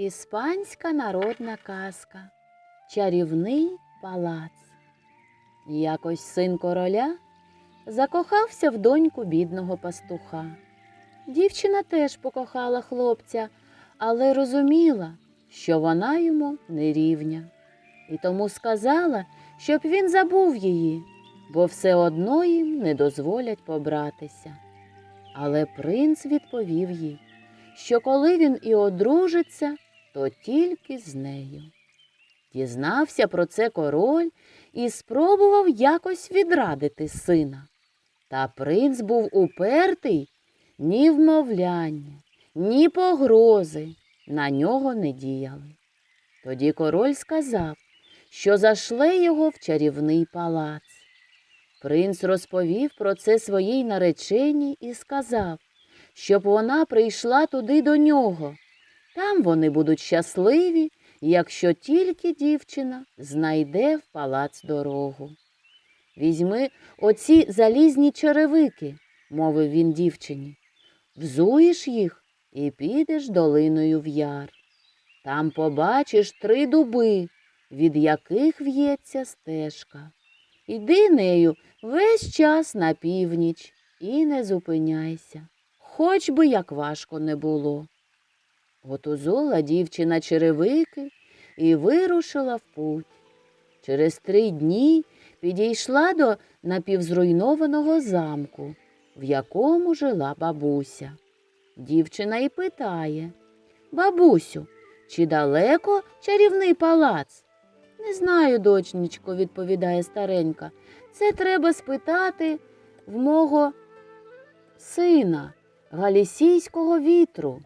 Іспанська народна казка Чарівний палац. Якось син короля закохався в доньку бідного пастуха. Дівчина теж покохала хлопця, але розуміла, що вона йому не рівня. І тому сказала, щоб він забув її, бо все одно їм не дозволять побратися. Але принц відповів їй, що коли він і одружиться, то тільки з нею. Дізнався про це король і спробував якось відрадити сина. Та принц був упертий ні вмовляння, ні погрози на нього не діяли. Тоді король сказав, що зашле його в чарівний палац. Принц розповів про це своїй нареченій і сказав, щоб вона прийшла туди до нього. Там вони будуть щасливі, якщо тільки дівчина знайде в палац дорогу. Візьми оці залізні черевики, мовив він дівчині, взуєш їх і підеш долиною в яр. Там побачиш три дуби, від яких в'ється стежка. Іди нею весь час на північ і не зупиняйся, хоч би як важко не було. От узула дівчина черевики і вирушила в путь. Через три дні підійшла до напівзруйнованого замку, в якому жила бабуся. Дівчина й питає Бабусю, чи далеко чарівний палац? Не знаю, дочнічко, відповідає старенька. Це треба спитати в мого сина, галісійського вітру.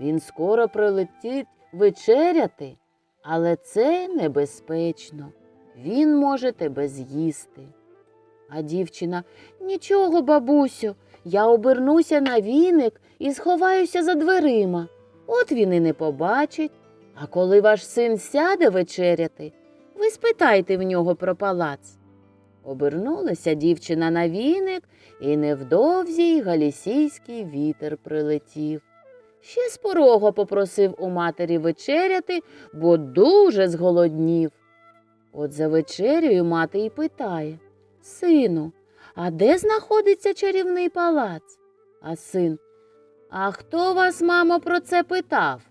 Він скоро прилетить вечеряти, але це небезпечно. Він може тебе з'їсти. А дівчина нічого, бабусю, я обернуся на віник і сховаюся за дверима. От він і не побачить. А коли ваш син сяде вечеряти, ви спитайте в нього про палац. Обернулася дівчина на віник, і невдовзі й галісійський вітер прилетів. Ще з порога попросив у матері вечеряти, бо дуже зголоднів. От за вечерею мати й питає Сину, а де знаходиться чарівний палац? А син, а хто вас, мамо, про це питав?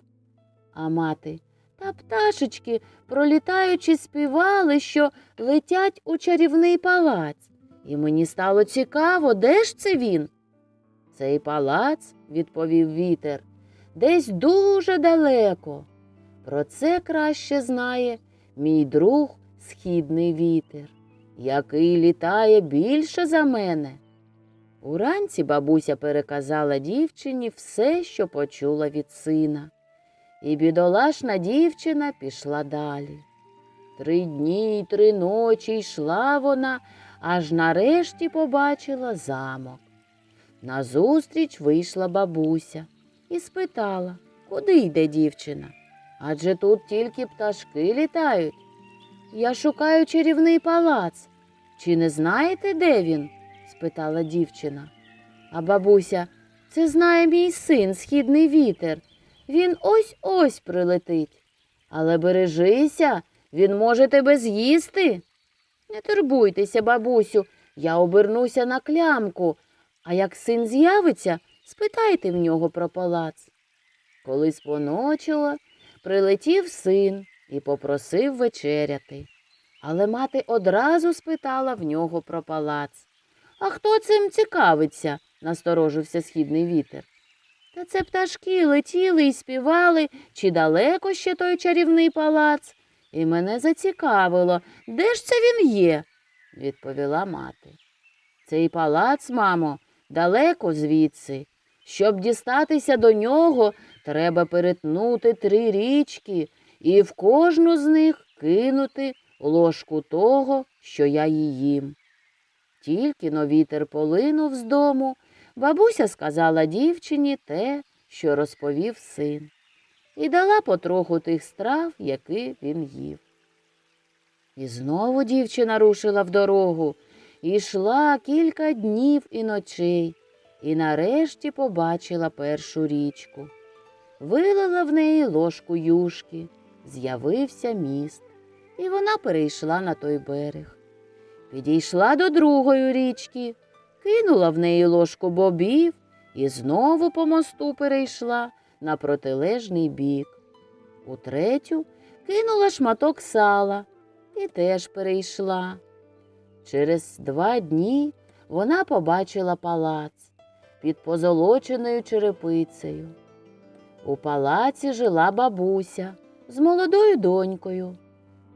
А мати, та пташечки, пролітаючи, співали, що летять у чарівний палац. І мені стало цікаво, де ж це він? Цей палац, відповів вітер, десь дуже далеко. Про це краще знає мій друг східний вітер, який літає більше за мене. Уранці бабуся переказала дівчині все, що почула від сина. І бідолашна дівчина пішла далі. Три дні й три ночі йшла вона, аж нарешті побачила замок. Назустріч вийшла бабуся і спитала, куди йде дівчина? Адже тут тільки пташки літають. Я шукаю чарівний палац. Чи не знаєте, де він? спитала дівчина. А бабуся, це знає мій син, східний вітер. Він ось ось прилетить. Але бережися, він може тебе з'їсти. Не турбуйтеся, бабусю, я обернуся на клямку, а як син з'явиться, спитайте в нього про палац. Коли споночило, прилетів син і попросив вечеряти. Але мати одразу спитала в нього про палац. А хто цим цікавиться? насторожився східний вітер. Та це пташки летіли і співали, чи далеко ще той чарівний палац. І мене зацікавило, де ж це він є, відповіла мати. Цей палац, мамо, далеко звідси. Щоб дістатися до нього, треба перетнути три річки і в кожну з них кинути ложку того, що я їм. Тільки но вітер полинув з дому, бабуся сказала дівчині те, що розповів син, і дала потроху тих страв, які він їв. І знову дівчина рушила в дорогу, і йшла кілька днів і ночей, і нарешті побачила першу річку. вилила в неї ложку юшки, з'явився міст, і вона перейшла на той берег. Підійшла до другої річки, кинула в неї ложку бобів і знову по мосту перейшла на протилежний бік. У третю кинула шматок сала і теж перейшла. Через два дні вона побачила палац під позолоченою черепицею. У палаці жила бабуся з молодою донькою.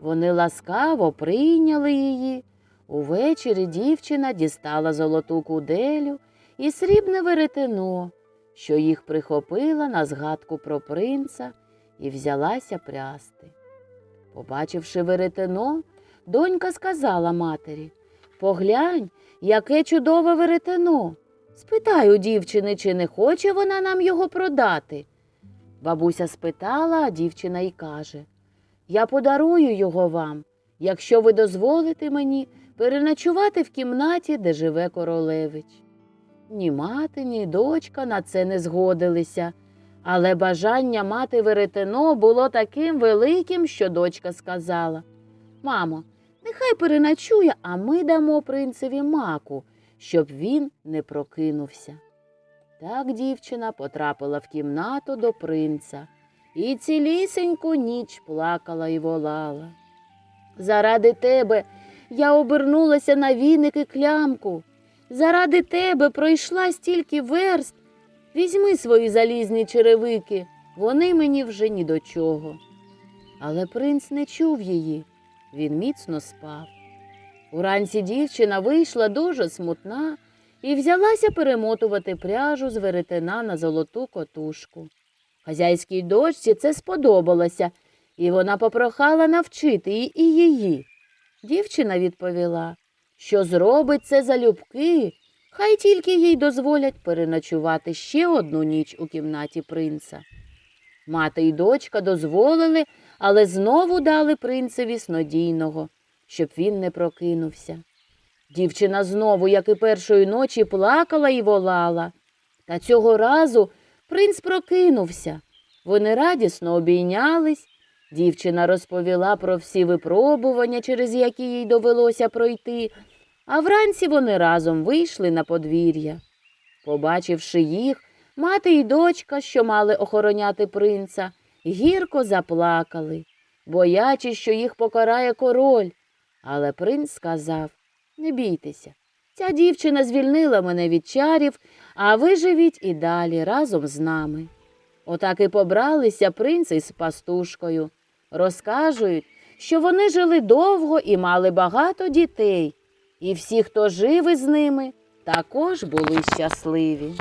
Вони ласкаво прийняли її. Увечері дівчина дістала золоту куделю і срібне веретено, що їх прихопила на згадку про принца і взялася прясти. Побачивши веретено, донька сказала матері Поглянь, яке чудове веретено. Спитай у дівчини, чи не хоче вона нам його продати. Бабуся спитала, а дівчина й каже Я подарую його вам, якщо ви дозволите мені переночувати в кімнаті, де живе королевич. Ні мати, ні дочка на це не згодилися, але бажання мати веретено було таким великим, що дочка сказала Мамо, нехай переночує, а ми дамо принцеві маку, щоб він не прокинувся. Так дівчина потрапила в кімнату до принца і цілісеньку ніч плакала і волала. Заради тебе я обернулася на віник і клямку. Заради тебе пройшла стільки верст. Візьми свої залізні черевики, вони мені вже ні до чого. Але принц не чув її, він міцно спав. Уранці дівчина вийшла дуже смутна і взялася перемотувати пряжу з веретена на золоту котушку. Хазяйській дочці це сподобалося, і вона попрохала навчити і і її. Дівчина відповіла, що зробить це залюбки, хай тільки їй дозволять переночувати ще одну ніч у кімнаті принца. Мати й дочка дозволили, але знову дали принцеві снодійного, щоб він не прокинувся. Дівчина знову, як і першої ночі, плакала і волала. Та цього разу принц прокинувся. Вони радісно обійнялись. Дівчина розповіла про всі випробування, через які їй довелося пройти, а вранці вони разом вийшли на подвір'я. Побачивши їх, мати й дочка, що мали охороняти принца, гірко заплакали, боячись, що їх покарає король. Але принц сказав Не бійтеся, ця дівчина звільнила мене від чарів, а ви живіть і далі разом з нами. Отак і побралися принц із пастушкою. Розкажуть, що вони жили довго і мали багато дітей, і всі, хто жив із ними, також були щасливі.